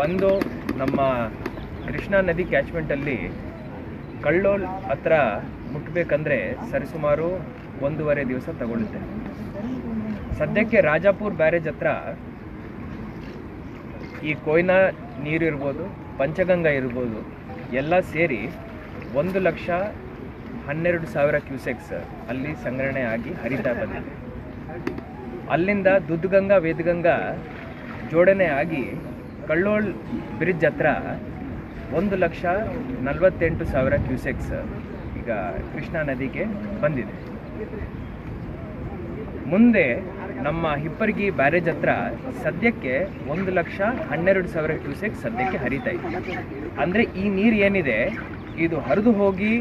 ಬಂದು ನಮ್ಮ ಕೃಷ್ಣಾ ನದಿ ಕ್ಯಾಚ್ಮೆಂಟಲ್ಲಿ ಕಳ್ಳೋಲ್ ಹತ್ರ ಮುಟ್ಟಬೇಕಂದ್ರೆ ಸರಿಸುಮಾರು ಒಂದೂವರೆ ದಿವಸ ತಗೊಳ್ಳುತ್ತೆ ಸದ್ಯಕ್ಕೆ ರಾಜಾಪುರ್ ಬ್ಯಾರೇಜ್ ಹತ್ರ ಈ ಕೊಯ್ನಾ ನೀರು ಇರ್ಬೋದು, ಪಂಚಗಂಗಾ ಇರ್ಬೋದು, ಎಲ್ಲ ಸೇರಿ ಒಂದು ಲಕ್ಷ ಹನ್ನೆರಡು ಸಾವಿರ ಕ್ಯೂಸೆಕ್ಸ್ ಅಲ್ಲಿ ಸಂಗ್ರಹಣೆ ಆಗಿ ಹರಿತಾ ಬಂದಿದೆ. ಅಲ್ಲಿಂದ ದುದ್ಗಂಗಾ, ವೇದಗಂಗಾ ಜೋಡಣೆ ಆಗಿ ಕಳ್ಳೋಳ್ ಬ್ರಿಡ್ಜ್ ಹತ್ರ ಒಂದು ಲಕ್ಷ ನಲವತ್ತೆಂಟು ಸಾವಿರ ಕ್ಯೂಸೆಕ್ಸ್ ಈಗ ಕೃಷ್ಣಾ ನದಿಗೆ ಬಂದಿದೆ. ಮುಂದೆ ನಮ್ಮ ಹಿಪ್ಪರ್ಗಿ ಬ್ಯಾರೇಜ್ ಹತ್ರ ಸದ್ಯಕ್ಕೆ ಒಂದು ಲಕ್ಷ ಹನ್ನೆರಡು ಸಾವಿರ ಕ್ಯೂಸೆಕ್ ಸದ್ಯಕ್ಕೆ ಹರಿತಾ ಇದೆ. ಅಂದರೆ ಈ ನೀರು ಏನಿದೆ, ಇದು ಹರಿದು ಹೋಗಿ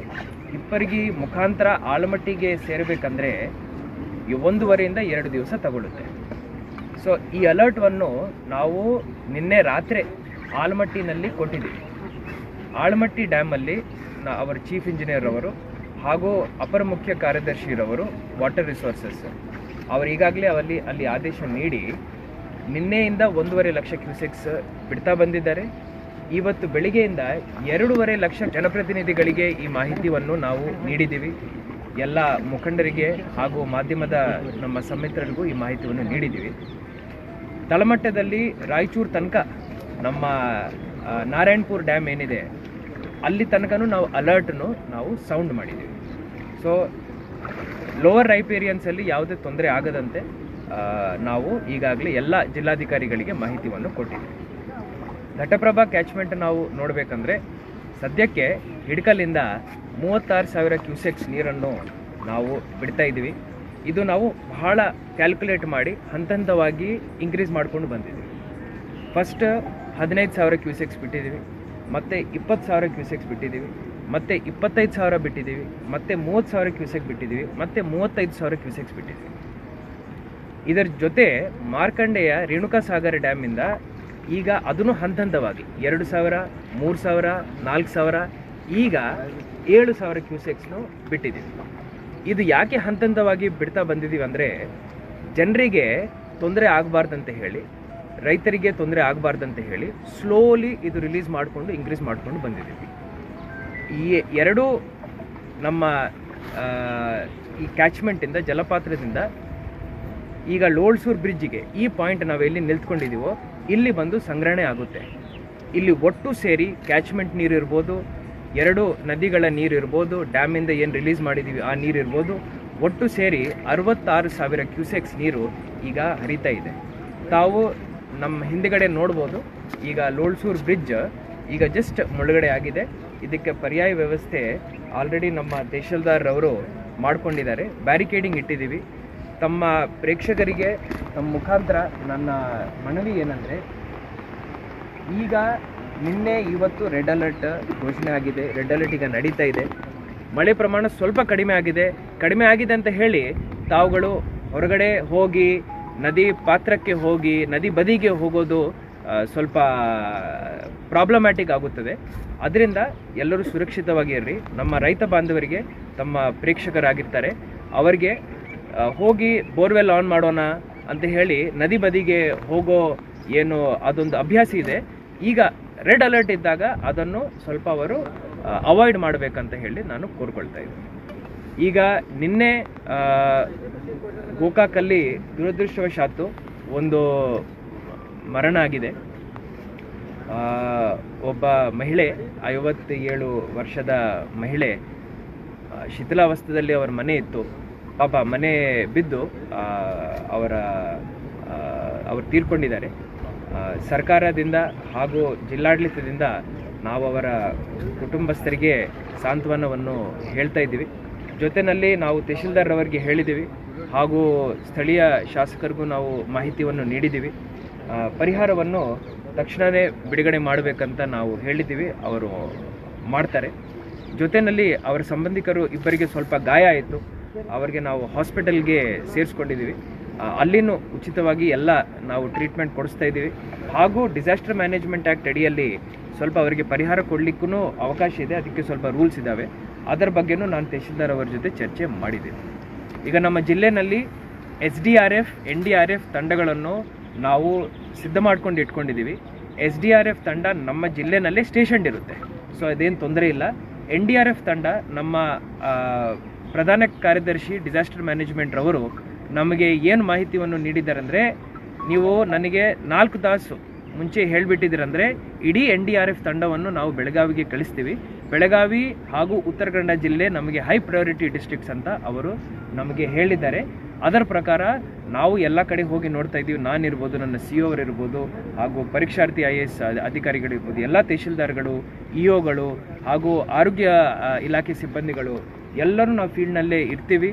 ಹಿಪ್ಪರ್ಗಿ ಮುಖಾಂತರ ಆಲಮಟ್ಟಿಗೆ ಸೇರಬೇಕಂದ್ರೆ ಒಂದೂವರೆಯಿಂದ ಎರಡು ದಿವಸ ತಗೊಳ್ಳುತ್ತೆ ಸೊ ಈ ಅಲರ್ಟನ್ನು ನಾವು ನಿನ್ನೆ ರಾತ್ರಿ ಆಲಮಟ್ಟಿನಲ್ಲಿ ಕೊಟ್ಟಿದ್ದೀವಿ ಆಳ್ಮಟ್ಟಿ ಡ್ಯಾಮಲ್ಲಿ ನಾ ಅವರ ಚೀಫ್ ಇಂಜಿನಿಯರ್ ಅವರು ಹಾಗೂ ಅಪರ ಮುಖ್ಯ ಕಾರ್ಯದರ್ಶಿರವರು ವಾಟರ್ ರಿಸೋರ್ಸಸ್ ಅವರು ಈಗಾಗಲೇ ಅಲ್ಲಿ ಅಲ್ಲಿ ಆದೇಶ ನೀಡಿ ನಿನ್ನೆಯಿಂದ ಒಂದೂವರೆ ಲಕ್ಷ ಕ್ಯೂಸೆಕ್ಸ್ ಬಿಡ್ತಾ ಬಂದಿದ್ದಾರೆ. ಇವತ್ತು ಬೆಳಿಗ್ಗೆಯಿಂದ ಎರಡೂವರೆ ಲಕ್ಷ ಜನಪ್ರತಿನಿಧಿಗಳಿಗೆ ಈ ಮಾಹಿತಿಯನ್ನು ನಾವು ನೀಡಿದ್ದೀವಿ. ಎಲ್ಲ ಮುಖಂಡರಿಗೆ ಹಾಗೂ ಮಾಧ್ಯಮದ ನಮ್ಮ ಸಂಮಿತ್ರರಿಗೂ ಈ ಮಾಹಿತಿಯನ್ನು ನೀಡಿದ್ದೀವಿ. ತಳಮಟ್ಟದಲ್ಲಿ ರಾಯಚೂರು ತನಕ ನಮ್ಮ ನಾರಾಯಣ್ಪುರ್ ಡ್ಯಾಮ್ ಏನಿದೆ, ಅಲ್ಲಿ ತನಕನೂ ನಾವು ಅಲರ್ಟ್ನು ನಾವು ಸೌಂಡ್ ಮಾಡಿದ್ದೀವಿ. ಸೊ ಲೋವರ್ ರೈಪೇರಿಯನ್ಸಲ್ಲಿ ಯಾವುದೇ ತೊಂದರೆ ಆಗದಂತೆ ನಾವು ಈಗಾಗಲೇ ಎಲ್ಲ ಜಿಲ್ಲಾಧಿಕಾರಿಗಳಿಗೆ ಮಾಹಿತಿಯನ್ನು ಕೊಟ್ಟಿದ್ದೀವಿ. ಘಟಪ್ರಭಾ ಕ್ಯಾಚ್ಮೆಂಟ್ ನಾವು ನೋಡಬೇಕಂದ್ರೆ, ಸದ್ಯಕ್ಕೆ ಹಿಡ್ಕಲ್ಲಿಂದ ಮೂವತ್ತಾರು ಸಾವಿರ ಕ್ಯೂಸೆಕ್ಸ್ ನೀರನ್ನು ನಾವು ಬಿಡ್ತಾ ಇದ್ದೀವಿ. ಇದು ನಾವು ಬಹಳ ಕ್ಯಾಲ್ಕುಲೇಟ್ ಮಾಡಿ ಹಂತ ಹಂತವಾಗಿ ಇನ್ಕ್ರೀಸ್ ಮಾಡ್ಕೊಂಡು ಬಂದಿದ್ದೀವಿ. ಫಸ್ಟ್ ಹದಿನೈದು ಸಾವಿರ ಕ್ಯೂಸೆಕ್ಸ್ ಬಿಟ್ಟಿದ್ದೀವಿ, ಮತ್ತು ಇಪ್ಪತ್ತು ಸಾವಿರ ಕ್ಯೂಸೆಕ್ಸ್ ಬಿಟ್ಟಿದ್ದೀವಿ, ಮತ್ತು ಇಪ್ಪತ್ತೈದು ಸಾವಿರ ಬಿಟ್ಟಿದ್ದೀವಿ, ಮತ್ತು ಮೂವತ್ತು ಸಾವಿರ ಕ್ಯೂಸೆಕ್ ಬಿಟ್ಟಿದ್ದೀವಿ, ಮತ್ತು ಮೂವತ್ತೈದು ಸಾವಿರ ಕ್ಯೂಸೆಕ್ಸ್ ಬಿಟ್ಟಿದ್ದೀವಿ. ಇದರ ಜೊತೆ ಮಾರ್ಕಂಡೆಯ ರೇಣುಕಾ ಸಾಗರ ಡ್ಯಾಮಿಂದ ಈಗ ಅದನ್ನು ಹಂತ ಹಂತವಾಗಿ ಎರಡು ಸಾವಿರ, ಮೂರು ಸಾವಿರ, ನಾಲ್ಕು ಸಾವಿರ, ಈಗ ಏಳು ಸಾವಿರ ಕ್ಯೂಸೆಕ್ಸ್ನು ಬಿಟ್ಟಿದ್ದೀವಿ. ಇದು ಯಾಕೆ ಹಂತ ಹಂತವಾಗಿ ಬಿಡ್ತಾ ಬಂದಿದ್ದೀವಿ ಅಂದರೆ ಜನರಿಗೆ ತೊಂದರೆ ಆಗಬಾರ್ದಂತ ಹೇಳಿ, ರೈತರಿಗೆ ತೊಂದರೆ ಆಗಬಾರ್ದಂತ ಹೇಳಿ ಸ್ಲೋಲಿ ಇದು ರಿಲೀಸ್ ಮಾಡಿಕೊಂಡು ಇನ್ಕ್ರೀಸ್ ಮಾಡಿಕೊಂಡು ಬಂದಿದ್ದೀವಿ ಈ ಎರಡೂ ನಮ್ಮ ಈ ಕ್ಯಾಚ್ಮೆಂಟಿಂದ ಜಲಪಾತ್ರದಿಂದ ಈಗ ಲೋಳ್ಸೂರ್ ಬ್ರಿಡ್ಜಿಗೆ ಈ ಪಾಯಿಂಟ್ ನಾವು ಎಲ್ಲಿ ನಿಲ್ತ್ಕೊಂಡಿದ್ದೀವೋ ಇಲ್ಲಿ ಬಂದು ಸಂಗ್ರಹಣೆ ಆಗುತ್ತೆ. ಇಲ್ಲಿ ಒಟ್ಟು ಸೇರಿ ಕ್ಯಾಚ್ಮೆಂಟ್ ನೀರು ಇರ್ಬೋದು ಎರಡು ನದಿಗಳ ನೀರು ಇರ್ಬೋದು ಡ್ಯಾಮಿಂದ ಏನು ರಿಲೀಸ್ ಮಾಡಿದ್ದೀವಿ ಆ ನೀರು ಇರ್ಬೋದು. ಒಟ್ಟು ಸೇರಿ ಅರವತ್ತಾರು ಸಾವಿರ ಕ್ಯೂಸೆಕ್ಸ್ ನೀರು ಈಗ ಹರಿತಾ ಇದೆ. ತಾವು ನಮ್ಮ ಹಿಂದ್ಗಡೆ ನೋಡ್ಬೋದು, ಈಗ ಲೋಳ್ಸೂರ್ ಬ್ರಿಡ್ಜ್ ಈಗ ಜಸ್ಟ್ ಮುಳುಗಡೆ ಆಗಿದೆ. ಇದಕ್ಕೆ ಪರ್ಯಾಯ ವ್ಯವಸ್ಥೆ ಆಲ್ರೆಡಿ ನಮ್ಮ ದೇಶಲ್ದಾರ್ರವರು ಮಾಡ್ಕೊಂಡಿದ್ದಾರೆ. ಬ್ಯಾರಿಕೇಡಿಂಗ್ ಇಟ್ಟಿದ್ದೀವಿ. ತಮ್ಮ ಪ್ರೇಕ್ಷಕರಿಗೆ ತಮ್ಮ ಮುಖಾಂತರ ನನ್ನ ಮನವಿ ಏನಂದರೆ, ಈಗ ನಿನ್ನೆ ಇವತ್ತು ರೆಡ್ ಅಲರ್ಟ್ ಘೋಷಣೆ ಆಗಿದೆ. ರೆಡ್ ಅಲರ್ಟ್ ಈಗ ನಡೀತಾ ಇದೆ. ಮಳೆ ಪ್ರಮಾಣ ಸ್ವಲ್ಪ ಕಡಿಮೆ ಆಗಿದೆ. ಕಡಿಮೆ ಆಗಿದೆ ಅಂತ ಹೇಳಿ ತಾವುಗಳು ಹೊರಗಡೆ ಹೋಗಿ, ನದಿ ಪಾತ್ರಕ್ಕೆ ಹೋಗಿ, ನದಿ ಬದಿಗೆ ಹೋಗೋದು ಸ್ವಲ್ಪ ಪ್ರಾಬ್ಲಮ್ಯಾಟಿಕ್ ಆಗುತ್ತದೆ. ಅದರಿಂದ ಎಲ್ಲರೂ ಸುರಕ್ಷಿತವಾಗಿ ಇರ್ರಿ ನಮ್ಮ ರೈತ ಬಾಂಧವರಿಗೆ ತಮ್ಮ ಪ್ರೇಕ್ಷಕರಾಗಿರ್ತಾರೆ. ಅವರಿಗೆ ಹೋಗಿ ಬೋರ್ವೆಲ್ ಆನ್ ಮಾಡೋಣ ಅಂತ ಹೇಳಿ ನದಿ ಬದಿಗೆ ಹೋಗೋ ಏನು ಅದೊಂದು ಅಭ್ಯಾಸ ಇದೆ. ಈಗ ರೆಡ್ ಅಲರ್ಟ್ ಇದ್ದಾಗ ಅದನ್ನು ಸ್ವಲ್ಪ ಅವರು ಅವಾಯ್ಡ್ ಮಾಡಬೇಕಂತ ಹೇಳಿ ನಾನು ಕೋರ್ಕೊಳ್ತಾ ಇದ್ದೀನಿ. ಈಗ ನಿನ್ನೆ ಗೋಕಾಕಲ್ಲಿ ದುರದೃಷ್ಟವಶಾತ್ತು ಒಂದು ಮರಣ ಆಗಿದೆ. ಒಬ್ಬ ಮಹಿಳೆ, ಐವತ್ತೇಳು ವರ್ಷದ ಮಹಿಳೆ ಶಿಥಿಲಾವಸ್ಥೆಯಲ್ಲಿ ಅವರ ಮನೆ ಇತ್ತು. ಪಾಪ ಮನೆ ಬಿದ್ದು ಅವರ ಅವರು ತೀರ್ಕೊಂಡಿದ್ದಾರೆ. ಸರ್ಕಾರದಿಂದ ಹಾಗೂ ಜಿಲ್ಲಾಡಳಿತದಿಂದ ನಾವು ಅವರ ಕುಟುಂಬಸ್ಥರಿಗೆ ಸಾಂತ್ವನವನ್ನು ಹೇಳ್ತಾ ಇದ್ದೀವಿ. ಜೊತೆಯಲ್ಲಿ ನಾವು ತಹಶೀಲ್ದಾರ್ ಅವರಿಗೆ ಹೇಳಿದ್ದೀವಿ ಹಾಗೂ ಸ್ಥಳೀಯ ಶಾಸಕರಿಗೂ ನಾವು ಮಾಹಿತಿಯನ್ನು ನೀಡಿದ್ದೀವಿ. ಪರಿಹಾರವನ್ನು ತಕ್ಷಣವೇ ಬಿಡುಗಡೆ ಮಾಡಬೇಕಂತ ನಾವು ಹೇಳಿದ್ದೀವಿ, ಅವರು ಮಾಡ್ತಾರೆ. ಜೊತೆಯಲ್ಲಿ ಅವರ ಸಂಬಂಧಿಕರು ಇಬ್ಬರಿಗೆ ಸ್ವಲ್ಪ ಗಾಯ ಆಯಿತು, ಅವರಿಗೆ ನಾವು ಹಾಸ್ಪಿಟಲ್ಗೆ ಸೇರಿಸ್ಕೊಂಡಿದ್ದೀವಿ. ಅಲ್ಲಿನೂ ಉಚಿತವಾಗಿ ಎಲ್ಲ ನಾವು ಟ್ರೀಟ್ಮೆಂಟ್ ಕೊಡಿಸ್ತಾ ಇದ್ದೀವಿ. ಹಾಗೂ ಡಿಸಾಸ್ಟರ್ ಮ್ಯಾನೇಜ್ಮೆಂಟ್ ಆ್ಯಕ್ಟ್ ಅಡಿಯಲ್ಲಿ ಸ್ವಲ್ಪ ಅವರಿಗೆ ಪರಿಹಾರ ಕೊಡಲಿಕ್ಕೂ ಅವಕಾಶ ಇದೆ. ಅದಕ್ಕೆ ಸ್ವಲ್ಪ ರೂಲ್ಸ್ ಇದ್ದಾವೆ ಅದರ ಬಗ್ಗೆನೂ ನಾನು ತಹಶೀಲ್ದಾರ್ ಅವರ ಜೊತೆ ಚರ್ಚೆ ಮಾಡಿದ್ದೀನಿ. ಈಗ ನಮ್ಮ ಜಿಲ್ಲೆನಲ್ಲಿ S D R F N D R F ತಂಡಗಳನ್ನು ನಾವು ಸಿದ್ಧ ಮಾಡ್ಕೊಂಡು ಇಟ್ಕೊಂಡಿದ್ದೀವಿ. ಎಸ್ ಡಿ ಆರ್ ಎಫ್ ತಂಡ ನಮ್ಮ ಜಿಲ್ಲೆನಲ್ಲೇ ಸ್ಟೇಷನ್ ಇರುತ್ತೆ. ಸೊ ಅದೇನು ತೊಂದರೆ ಇಲ್ಲ. ಎನ್ ಡಿ ಆರ್ ಎಫ್ ತಂಡ ನಮ್ಮ ಪ್ರಧಾನ ಕಾರ್ಯದರ್ಶಿ ಡಿಸಾಸ್ಟರ್ ಮ್ಯಾನೇಜ್ಮೆಂಟ್ ರವರು ನಮಗೆ ಏನು ಮಾಹಿತಿಯನ್ನು ನೀಡಿದ್ದಾರೆ ಅಂದರೆ ನೀವು ನನಗೆ ನಾಲ್ಕು ತಾಸು ಮುಂಚೆ ಹೇಳಿಬಿಟ್ಟಿದ್ದೀರಂದರೆ, ಇಡೀ ಎನ್ ಡಿ ಆರ್ ಎಫ್ ತಂಡವನ್ನು ನಾವು ಬೆಳಗಾವಿಗೆ ಕಳಿಸ್ತೀವಿ. ಬೆಳಗಾವಿ ಹಾಗೂ ಉತ್ತರ ಕನ್ನಡ ಜಿಲ್ಲೆ ನಮಗೆ ಹೈ ಪ್ರಯಾರಿಟಿ ಡಿಸ್ಟ್ರಿಕ್ಟ್ಸ್ ಅಂತ ಅವರು ನಮಗೆ ಹೇಳಿದ್ದಾರೆ. ಅದರ ಪ್ರಕಾರ ನಾವು ಎಲ್ಲ ಕಡೆ ಹೋಗಿ ನೋಡ್ತಾ ಇದ್ದೀವಿ. ನಾನಿರ್ಬೋದು, ನನ್ನ ಸಿ ಅವರು ಇರ್ಬೋದು, ಹಾಗೂ ಪರೀಕ್ಷಾರ್ಥಿ ಐ ಎ ಎಸ್ ಅಧಿಕಾರಿಗಳಿರ್ಬೋದು ಎಲ್ಲ ತಹಶೀಲ್ದಾರ್ಗಳು, ಇ ಒಗಳು ಹಾಗೂ ಆರೋಗ್ಯ ಇಲಾಖೆ ಸಿಬ್ಬಂದಿಗಳು ಎಲ್ಲರೂ ನಾವು ಫೀಲ್ಡ್ನಲ್ಲೇ ಇರ್ತೀವಿ.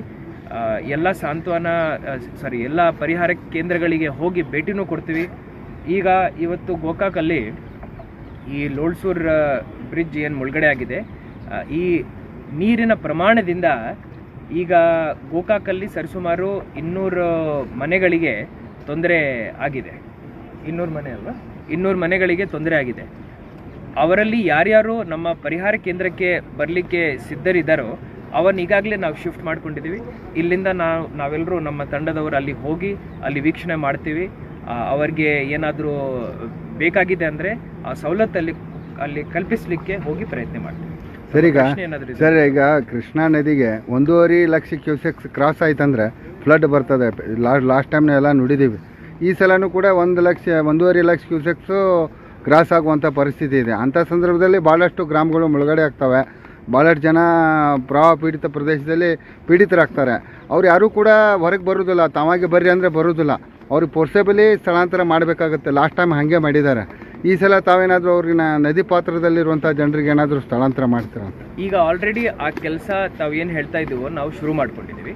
ಎಲ್ಲ ಸಾಂತ್ವನ ಸಾರಿ ಎಲ್ಲ ಪರಿಹಾರ ಕೇಂದ್ರಗಳಿಗೆ ಹೋಗಿ ಭೇಟಿನೂ ಕೊಡ್ತೀವಿ. ಈಗ ಇವತ್ತು ಗೋಕಾಕಲ್ಲಿ ಈ ಲೋಳ್ಸೂರ್ ಬ್ರಿಡ್ಜ್ ಏನು ಮುಳುಗಡೆ ಆಗಿದೆ ಈ ನೀರಿನ ಪ್ರಮಾಣದಿಂದ ಈಗ ಗೋಕಾಕಲ್ಲಿ ಸರಿಸುಮಾರು ಇನ್ನೂರು ಮನೆಗಳಿಗೆ ತೊಂದರೆ ಆಗಿದೆ. ಇನ್ನೂರು ಮನೆ ಅಲ್ವಾ? ಇನ್ನೂರು ಮನೆಗಳಿಗೆ ತೊಂದರೆ ಆಗಿದೆ. ಅವರಲ್ಲಿ ಯಾರ್ಯಾರು ನಮ್ಮ ಪರಿಹಾರ ಕೇಂದ್ರಕ್ಕೆ ಬರಲಿಕ್ಕೆ ಸಿದ್ಧರಿದ್ದಾರೋ ಅವನ್ನ ಈಗಾಗಲೇ ನಾವು ಶಿಫ್ಟ್ ಮಾಡ್ಕೊಂಡಿದ್ದೀವಿ. ಇಲ್ಲಿಂದ ನಾವು ನಾವೆಲ್ಲರೂ ನಮ್ಮ ತಂಡದವರು ಅಲ್ಲಿ ಹೋಗಿ ಅಲ್ಲಿ ವೀಕ್ಷಣೆ ಮಾಡ್ತೀವಿ. ಅವರಿಗೆ ಏನಾದರೂ ಬೇಕಾಗಿದೆ ಅಂದರೆ ಆ ಸವಲತ್ತಲ್ಲಿ ಅಲ್ಲಿ ಕಲ್ಪಿಸಲಿಕ್ಕೆ ಹೋಗಿ ಪ್ರಯತ್ನ ಮಾಡ್ತೀವಿ. ಸರಿ ಈಗ ಪ್ರಶ್ನೆ ಏನಾದರೂ ಸರ್ ಈಗ ಕೃಷ್ಣಾ ನದಿಗೆ ಒಂದೂವರೆ ಲಕ್ಷ ಕ್ಯೂಸೆಕ್ಸ್ ಕ್ರಾಸ್ ಆಯ್ತಂದ್ರೆ ಫ್ಲಡ್ ಬರ್ತದೆ. ಲಾಸ್ಟ್ ಲಾಸ್ಟ್ ಟೈಮ್ನ ಎಲ್ಲ ನುಡಿದೀವಿ. ಈ ಸಲನೂ ಕೂಡ ಒಂದು ಲಕ್ಷ ಒಂದೂವರೆ ಲಕ್ಷ ಕ್ಯೂಸೆಕ್ಸು ಕ್ರಾಸ್ ಆಗುವಂಥ ಪರಿಸ್ಥಿತಿ ಇದೆ. ಅಂಥ ಸಂದರ್ಭದಲ್ಲಿ ಭಾಳಷ್ಟು ಗ್ರಾಮಗಳು ಮುಳುಗಡೆ ಆಗ್ತವೆ. ಭಾಳಷ್ಟು ಜನ ಪ್ರವಾಹ ಪೀಡಿತ ಪ್ರದೇಶದಲ್ಲಿ ಪೀಡಿತರಾಗ್ತಾರೆ. ಅವ್ರು ಯಾರೂ ಕೂಡ ಹೊರಗೆ ಬರೋದಿಲ್ಲ. ತಾವಾಗೆ ಬರ್ರಿ ಅಂದರೆ ಬರೋದಿಲ್ಲ. ಅವ್ರಿಗೆ ಪೋರ್ಸೆಬಲಿ ಸ್ಥಳಾಂತರ ಮಾಡಬೇಕಾಗುತ್ತೆ. ಲಾಸ್ಟ್ ಟೈಮ್ ಹಾಗೆ ಮಾಡಿದ್ದಾರೆ. ಈ ಸಲ ತಾವೇನಾದರೂ ಅವ್ರಿಗೆ ನದಿ ಪಾತ್ರದಲ್ಲಿರುವಂಥ ಜನರಿಗೆ ಏನಾದರೂ ಸ್ಥಳಾಂತರ ಮಾಡ್ತೀರಾ ಈಗ ಆಲ್ರೆಡಿ ಆ ಕೆಲಸ ತಾವು ಏನು ಹೇಳ್ತಾ ಇದ್ದೀವೋ ನಾವು ಶುರು ಮಾಡ್ಕೊಂಡಿದ್ದೀವಿ.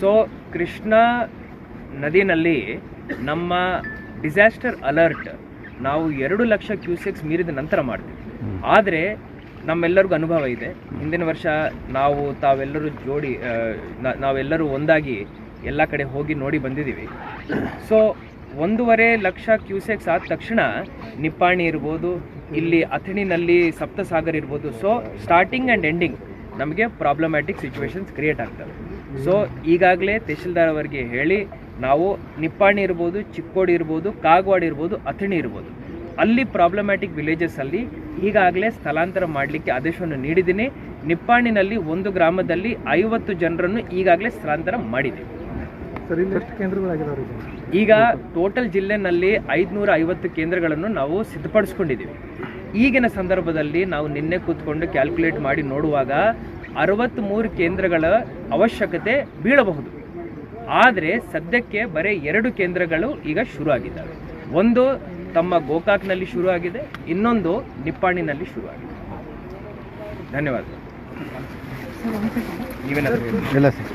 ಸೊ ಕೃಷ್ಣ ನದಿನಲ್ಲಿ ನಮ್ಮ ಡಿಸಾಸ್ಟರ್ ಅಲರ್ಟ್ ನಾವು ಎರಡು ಲಕ್ಷ ಕ್ಯೂಸೆಕ್ಸ್ ಮೀರಿದ ನಂತರ ಮಾಡ್ತೀವಿ. ಆದರೆ ನಮ್ಮೆಲ್ಲರಿಗೂ ಅನುಭವ ಇದೆ. ಹಿಂದಿನ ವರ್ಷ ನಾವು ತಾವೆಲ್ಲರೂ ಜೋಡಿ ನಾವೆಲ್ಲರೂ ಒಂದಾಗಿ ಎಲ್ಲ ಕಡೆ ಹೋಗಿ ನೋಡಿ ಬಂದಿದ್ದೀವಿ. ಸೊ ಒಂದೂವರೆ ಲಕ್ಷ ಕ್ಯೂಸೆಕ್ಸ್ ಆದ ತಕ್ಷಣ ನಿಪ್ಪಾಣಿ ಇರ್ಬೋದು, ಇಲ್ಲಿ ಅಥಣಿನಲ್ಲಿ ಸಪ್ತಸಾಗರ್ ಇರ್ಬೋದು. ಸೊ ಸ್ಟಾರ್ಟಿಂಗ್ ಆ್ಯಂಡ್ ಎಂಡಿಂಗ್ ನಮಗೆ ಪ್ರಾಬ್ಲಮ್ಯಾಟಿಕ್ ಸಿಚುವೇಶನ್ಸ್ ಕ್ರಿಯೇಟ್ ಆಗ್ತವೆ. ಸೊ ಈಗಾಗಲೇ ತಹಶೀಲ್ದಾರ್ ಅವರಿಗೆ ಹೇಳಿ, ನಾವು ನಿಪ್ಪಾಣಿ ಇರ್ಬೋದು, ಚಿಕ್ಕೋಡಿ ಇರ್ಬೋದು, ಕಾಗವಾಡ ಇರ್ಬೋದು, ಅಥಣಿ ಇರ್ಬೋದು. ಅಲ್ಲಿ ಪ್ರಾಬ್ಲಮ್ಯಾಟಿಕ್ ವಿಲೇಜಸ್ ಅಲ್ಲಿ ಈಗಾಗಲೇ ಸ್ಥಳಾಂತರ ಮಾಡಲಿಕ್ಕೆ ಆದೇಶವನ್ನು ನೀಡಿದ್ದೀನಿ. ನಿಪ್ಪಾಣಿನಲ್ಲಿ ಒಂದು ಗ್ರಾಮದಲ್ಲಿ ಐವತ್ತು ಜನರನ್ನು ಈಗಾಗಲೇ ಸ್ಥಳಾಂತರ ಮಾಡಿದೆ. ಈಗ? ಟೋಟಲ್ ಜಿಲ್ಲೆನಲ್ಲಿ ಐದುನೂರ ಐವತ್ತು ಕೇಂದ್ರಗಳನ್ನು ನಾವು ಸಿದ್ಧಪಡಿಸ್ಕೊಂಡಿದ್ದೀವಿ. ಈಗಿನ ಸಂದರ್ಭದಲ್ಲಿ ನಾವು ನಿನ್ನೆ ಕೂತ್ಕೊಂಡು ಕ್ಯಾಲ್ಕುಲೇಟ್ ಮಾಡಿ ನೋಡುವಾಗ ಅರವತ್ತ್ಮೂರು ಕೇಂದ್ರಗಳ ಅವಶ್ಯಕತೆ ಬೀಳಬಹುದು. ಆದರೆ ಸದ್ಯಕ್ಕೆ ಬರೀ ಎರಡು ಕೇಂದ್ರಗಳು ಈಗ ಶುರು ಆಗಿದ್ದಾವೆ ಒಂದು ತಮ್ಮ ಗೋಕಾಕ್ನಲ್ಲಿ ಶುರು ಆಗಿದೆ ಇನ್ನೊಂದು ನಿಪ್ಪಾಣಿನಲ್ಲಿ ಶುರು ಆಗಿದೆ ಧನ್ಯವಾದ ನೀವೇನಾದರೂ ಇಲ್ಲ ಸರ್.